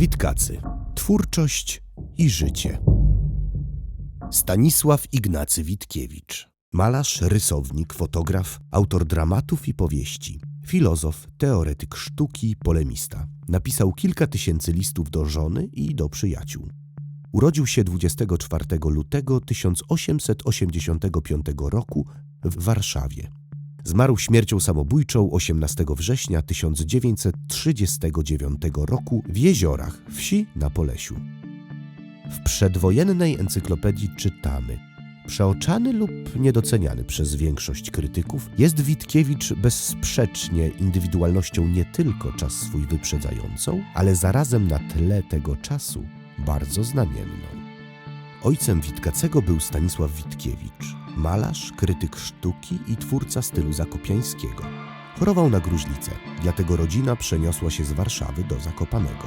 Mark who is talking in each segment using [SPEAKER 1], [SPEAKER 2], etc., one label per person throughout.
[SPEAKER 1] Witkacy. Twórczość i życie. Stanisław Ignacy Witkiewicz. Malarz, rysownik, fotograf, autor dramatów i powieści. Filozof, teoretyk sztuki, polemista. Napisał kilka tysięcy listów do żony i do przyjaciół. Urodził się 24 lutego 1885 roku w Warszawie. Zmarł śmiercią samobójczą 18 września 1939 roku w Jeziorach, wsi na Polesiu. W przedwojennej encyklopedii czytamy: Przeoczany lub niedoceniany przez większość krytyków, jest Witkiewicz bezsprzecznie indywidualnością nie tylko czas swój wyprzedzającą, ale zarazem na tle tego czasu bardzo znamienną. Ojcem Witkacego był Stanisław Witkiewicz, malarz, krytyk sztuki i twórca stylu zakopiańskiego. Chorował na gruźlicę, dlatego rodzina przeniosła się z Warszawy do Zakopanego.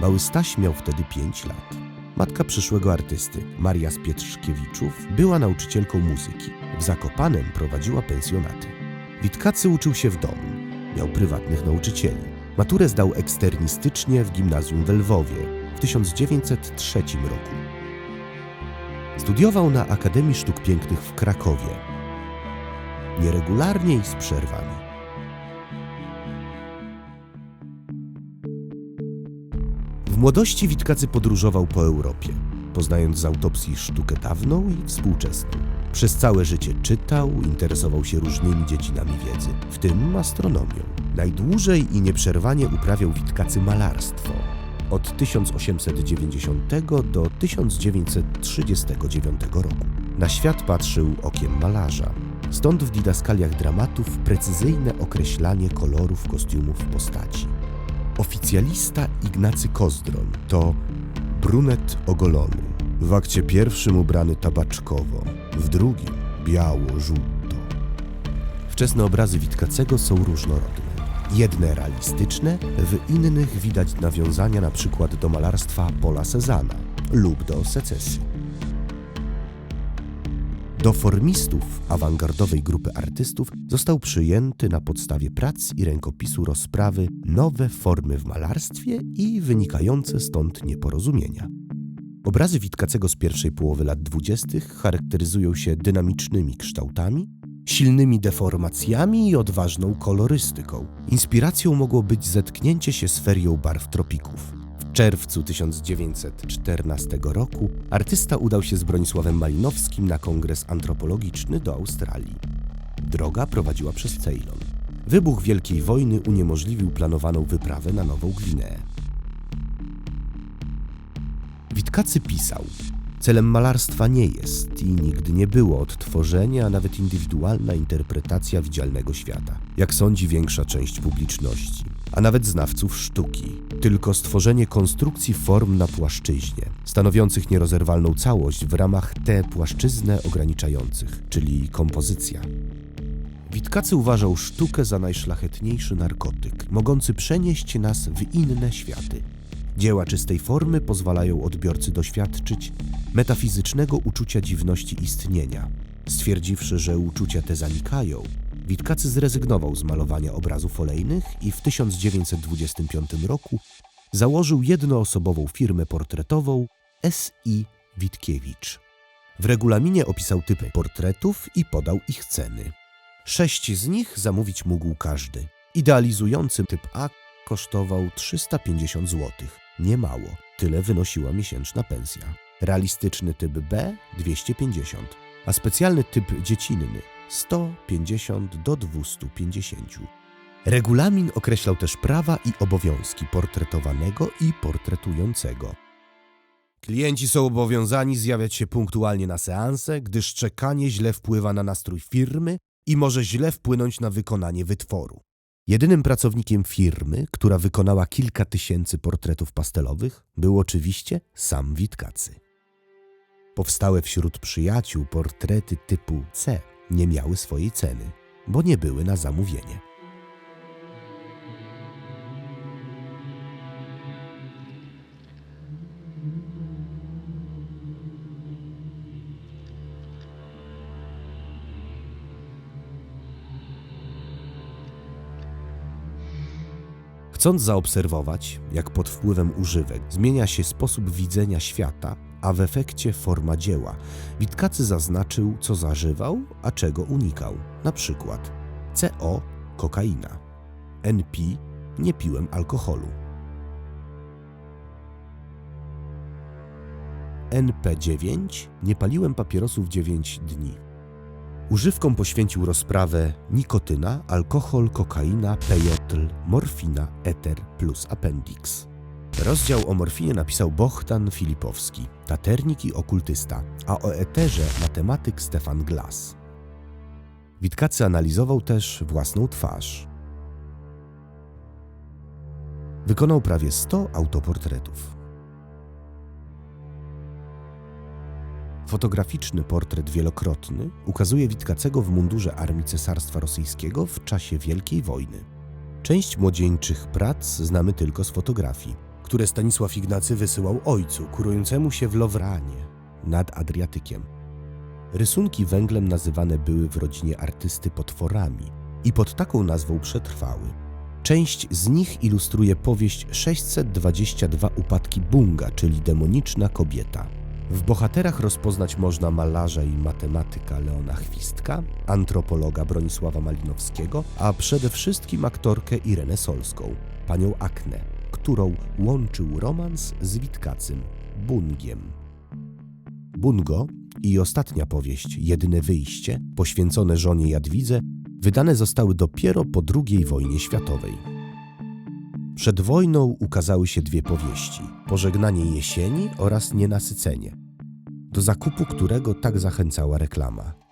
[SPEAKER 1] Mały Staś miał wtedy 5 lat. Matka przyszłego artysty, Maria z Pietrzkiewiczów, była nauczycielką muzyki. W Zakopanem prowadziła pensjonaty. Witkacy uczył się w domu. Miał prywatnych nauczycieli. Maturę zdał eksternistycznie w gimnazjum w Lwowie w 1903 roku. Studiował na Akademii Sztuk Pięknych w Krakowie. Nieregularnie i z przerwami. W młodości Witkacy podróżował po Europie, poznając z autopsji sztukę dawną i współczesną. Przez całe życie czytał, interesował się różnymi dziedzinami wiedzy, w tym astronomią. Najdłużej i nieprzerwanie uprawiał Witkacy malarstwo. Od 1890 do 1939 roku. Na świat patrzył okiem malarza. Stąd w didaskaliach dramatów precyzyjne określanie kolorów kostiumów postaci. Oficjalista Ignacy Kozdroń to brunet ogolony, w akcie pierwszym ubrany tabaczkowo, w drugim biało-żółto. Wczesne obrazy Witkacego są różnorodne. Jedne realistyczne, w innych widać nawiązania na przykład do malarstwa Pola Cezana lub do secesji. Do formistów awangardowej grupy artystów został przyjęty na podstawie prac i rękopisu rozprawy nowe formy w malarstwie i wynikające stąd nieporozumienia. Obrazy Witkacego z pierwszej połowy lat dwudziestych charakteryzują się dynamicznymi kształtami, silnymi deformacjami i odważną kolorystyką. Inspiracją mogło być zetknięcie się z ferią barw tropików. W czerwcu 1914 roku artysta udał się z Bronisławem Malinowskim na kongres antropologiczny do Australii. Droga prowadziła przez Ceylon. Wybuch Wielkiej Wojny uniemożliwił planowaną wyprawę na Nową Gwineę. Witkacy pisał: Celem malarstwa nie jest i nigdy nie było odtworzenie, a nawet indywidualna interpretacja widzialnego świata, jak sądzi większa część publiczności, a nawet znawców sztuki, tylko stworzenie konstrukcji form na płaszczyźnie, stanowiących nierozerwalną całość w ramach tę płaszczyznę ograniczających, czyli kompozycja. Witkacy uważał sztukę za najszlachetniejszy narkotyk, mogący przenieść nas w inne światy. Dzieła czystej formy pozwalają odbiorcy doświadczyć metafizycznego uczucia dziwności istnienia. Stwierdziwszy, że uczucia te zanikają, Witkacy zrezygnował z malowania obrazów olejnych i w 1925 roku założył jednoosobową firmę portretową S.I. Witkiewicz. W regulaminie opisał typy portretów i podał ich ceny. Sześć z nich zamówić mógł każdy. Idealizujący typ A kosztował 350 zł. Nie mało, tyle wynosiła miesięczna pensja. Realistyczny typ B 250, a specjalny typ dziecinny 150 do 250. Regulamin określał też prawa i obowiązki portretowanego i portretującego. Klienci są obowiązani zjawiać się punktualnie na seanse, gdyż czekanie źle wpływa na nastrój firmy i może źle wpłynąć na wykonanie wytworu. Jedynym pracownikiem firmy, która wykonała kilka tysięcy portretów pastelowych, był oczywiście sam Witkacy. Powstałe wśród przyjaciół portrety typu C nie miały swojej ceny, bo nie były na zamówienie. Chcąc zaobserwować, jak pod wpływem używek zmienia się sposób widzenia świata, a w efekcie forma dzieła, Witkacy zaznaczył, co zażywał, a czego unikał. Na przykład CO kokaina, NP nie piłem alkoholu, NP9 nie paliłem papierosów 9 dni. Używkom poświęcił rozprawę nikotyna, alkohol, kokaina, pejotl, morfina, eter plus appendix. Rozdział o morfinie napisał Bohdan Filipowski, taternik i okultysta, a o eterze matematyk Stefan Glass. Witkacy analizował też własną twarz. Wykonał prawie 100 autoportretów. Fotograficzny portret wielokrotny ukazuje Witkacego w mundurze armii Cesarstwa Rosyjskiego w czasie Wielkiej Wojny. Część młodzieńczych prac znamy tylko z fotografii, które Stanisław Ignacy wysyłał ojcu, kurującemu się w Lowranie, nad Adriatykiem. Rysunki węglem nazywane były w rodzinie artysty potworami i pod taką nazwą przetrwały. Część z nich ilustruje powieść 622 Upadki Bunga, czyli demoniczna kobieta. W bohaterach rozpoznać można malarza i matematyka Leona Chwistka, antropologa Bronisława Malinowskiego, a przede wszystkim aktorkę Irenę Solską, panią Aknę, którą łączył romans z Witkacym, Bungiem. Bungo i ostatnia powieść Jedyne Wyjście, poświęcone żonie Jadwidze, wydane zostały dopiero po II wojnie światowej. Przed wojną ukazały się dwie powieści: Pożegnanie jesieni oraz Nienasycenie, do zakupu którego tak zachęcała reklama.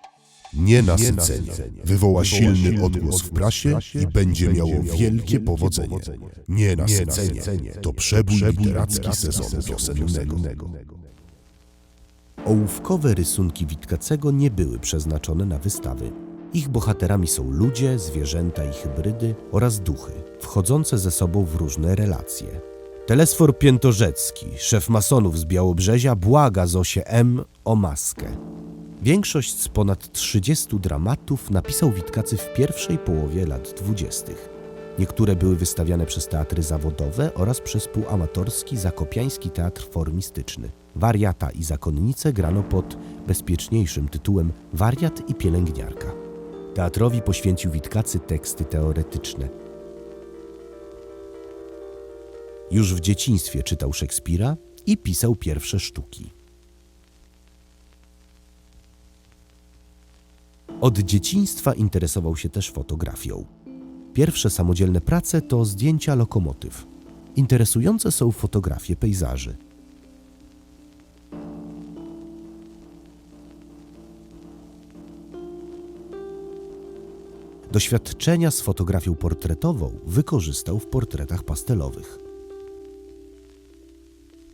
[SPEAKER 2] Nienasycenie wywoła silny odgłos w prasie i będzie miało wielkie powodzenie. Nienasycenie to przebój literacki sezonu wiosennego.
[SPEAKER 1] Ołówkowe rysunki Witkacego nie były przeznaczone na wystawy. Ich bohaterami są ludzie, zwierzęta i hybrydy oraz duchy, wchodzące ze sobą w różne relacje. Telesfor Piętorzecki, szef masonów z Białobrzezia, błaga Zosię M. o maskę. Większość z ponad 30 dramatów napisał Witkacy w pierwszej połowie lat dwudziestych. Niektóre były wystawiane przez teatry zawodowe oraz przez półamatorski Zakopiański Teatr Formistyczny. Wariata i zakonnice grano pod bezpieczniejszym tytułem Wariat i pielęgniarka. Teatrowi poświęcił Witkacy teksty teoretyczne. Już w dzieciństwie czytał Szekspira i pisał pierwsze sztuki. Od dzieciństwa interesował się też fotografią. Pierwsze samodzielne prace to zdjęcia lokomotyw. Interesujące są fotografie pejzaży. Doświadczenia z fotografią portretową wykorzystał w portretach pastelowych.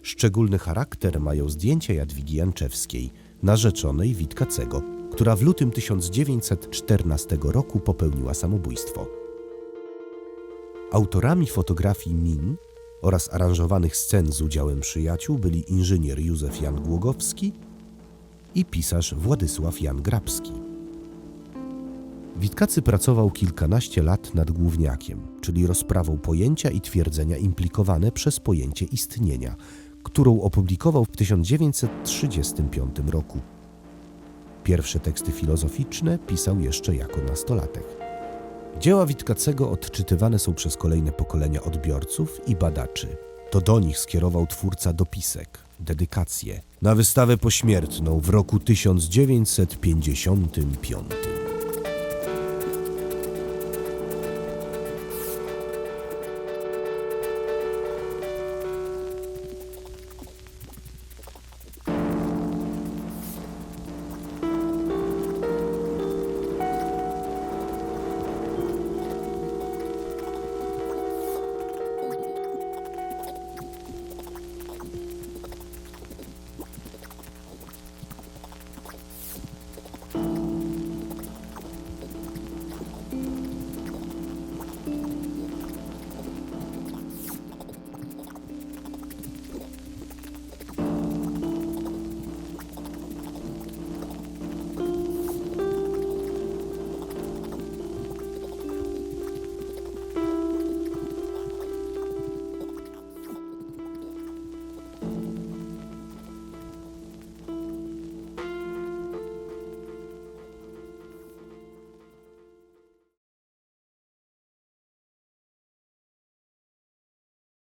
[SPEAKER 1] Szczególny charakter mają zdjęcia Jadwigi Janczewskiej, narzeczonej Witkacego, która w lutym 1914 roku popełniła samobójstwo. Autorami fotografii min oraz aranżowanych scen z udziałem przyjaciół byli inżynier Józef Jan Głogowski i pisarz Władysław Jan Grabski. Witkacy pracował kilkanaście lat nad główniakiem, czyli rozprawą pojęcia i twierdzenia implikowane przez pojęcie istnienia, którą opublikował w 1935 roku. Pierwsze teksty filozoficzne pisał jeszcze jako nastolatek. Dzieła Witkacego odczytywane są przez kolejne pokolenia odbiorców i badaczy. To do nich skierował twórca dopisek, dedykację na wystawę pośmiertną w roku 1955.